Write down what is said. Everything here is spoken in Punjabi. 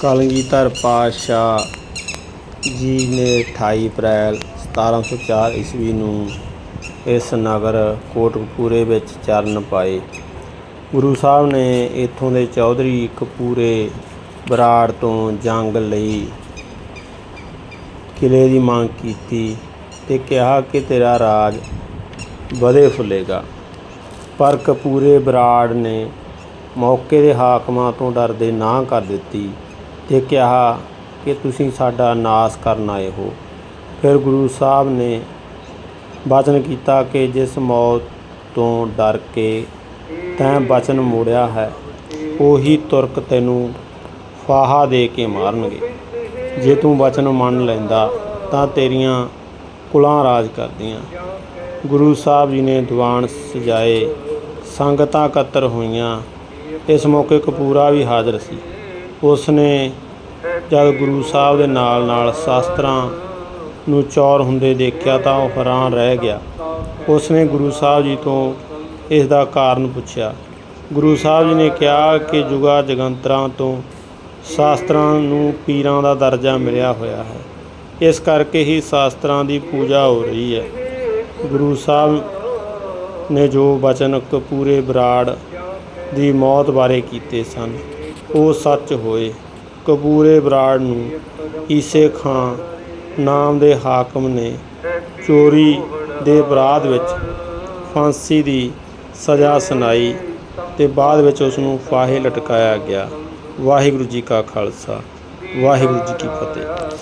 ਕਲਗੀਧਰ ਪਾਤਸ਼ਾਹ ਜੀ ਨੇ 28 ਅਪ੍ਰੈਲ 1704 ਈਸਵੀ ਨੂੰ ਇਸ ਨਗਰ ਕੋਟਕਪੂਰੇ ਵਿੱਚ ਚਰਨ ਪਾਏ। ਗੁਰੂ ਸਾਹਿਬ ਨੇ ਇੱਥੋਂ ਦੇ ਚੌਧਰੀ ਕਪੂਰੇ ਬਰਾੜ ਤੋਂ ਜੰਗ ਲਈ ਕਿਲੇ ਦੀ ਮੰਗ ਕੀਤੀ ਤੇ ਕਿਹਾ ਕਿ ਤੇਰਾ ਰਾਜ ਵਧੇ ਫੁੱਲੇਗਾ। ਪਰ ਕਪੂਰੇ ਬਰਾੜ ਨੇ ਮੌਕੇ ਦੇ ਹਾਕਮਾਂ ਤੋਂ ਡਰਦੇ ਨਾ ਕਰ ਦਿੱਤੀ। ਤੇ ਕਿਹਾ ਕਿ ਤੁਸੀਂ ਸਾਡਾ ਨਾਸ ਕਰਨ ਆਏ ਹੋ। ਫਿਰ ਗੁਰੂ ਸਾਹਿਬ ਨੇ ਵਚਨ ਕੀਤਾ ਕਿ ਜਿਸ ਮੌਤ ਤੋਂ ਡਰ ਕੇ ਤੈਂ ਬਚਨ ਮੋੜਿਆ ਹੈ, ਉਹੀ ਤੁਰਕ ਤੈਨੂੰ ਫਾਹਾ ਦੇ ਕੇ ਮਾਰਨਗੇ। ਜੇ ਤੂੰ ਵਚਨ ਮੰਨ ਲੈਂਦਾ ਤਾਂ ਤੇਰੀਆਂ ਕੁਲਾਂ ਰਾਜ ਕਰਦੀਆਂ। ਗੁਰੂ ਸਾਹਿਬ ਜੀ ਨੇ ਦੀਵਾਨ ਸਜਾਏ, ਸੰਗਤਾਂ ਇਕੱਤਰ ਹੋਈਆਂ। ਇਸ ਮੌਕੇ ਕਪੂਰਾ ਵੀ ਹਾਜ਼ਰ ਸੀ। ਉਸ ਨੇ ਜਦ ਗੁਰੂ ਸਾਹਿਬ ਦੇ ਨਾਲ ਨਾਲ ਸ਼ਾਸਤਰਾਂ ਨੂੰ ਚੌਰ ਹੁੰਦੇ ਦੇਖਿਆ ਤਾਂ ਉਹ ਹੈਰਾਨ ਰਹਿ ਗਿਆ। ਉਸ ਨੇ ਗੁਰੂ ਸਾਹਿਬ ਜੀ ਤੋਂ ਇਸ ਦਾ ਕਾਰਨ ਪੁੱਛਿਆ। ਗੁਰੂ ਸਾਹਿਬ ਜੀ ਨੇ ਕਿਹਾ ਕਿ ਜੁਗਾ ਜਗੰਤਰਾਂ ਤੋਂ ਸ਼ਾਸਤਰਾਂ ਨੂੰ ਪੀਰਾਂ ਦਾ ਦਰਜਾ ਮਿਲਿਆ ਹੋਇਆ ਹੈ। ਇਸ ਕਰਕੇ ਹੀ ਸ਼ਾਸਤਰਾਂ ਦੀ ਪੂਜਾ ਹੋ ਰਹੀ ਹੈ। ਗੁਰੂ ਸਾਹਿਬ ਨੇ ਜੋ ਬਚਨ ਕਪੂਰੇ ਬਰਾੜ ਦੀ ਮੌਤ ਬਾਰੇ ਕੀਤੇ ਸਨ। ਉਹ ਸੱਚ ਹੋਏ। ਕਪੂਰੇ ਬਰਾੜ ਨੂੰ ਈਸੇ ਖਾਂ ਨਾਮ ਦੇ ਹਾਕਮ ਨੇ ਚੋਰੀ ਦੇ ਅਪਰਾਧ ਵਿੱਚ ਫਾਂਸੀ ਦੀ ਸਜ਼ਾ ਸੁਣਾਈ ਤੇ ਬਾਅਦ ਵਿੱਚ ਉਸ ਨੂੰ ਫਾਹੇ ਲਟਕਾਇਆ ਗਿਆ। ਵਾਹਿਗੁਰੂ ਜੀ ਕਾ ਖਾਲਸਾ। ਵਾਹਿਗੁਰੂ ਜੀ ਕੀ ਫਤਿਹ।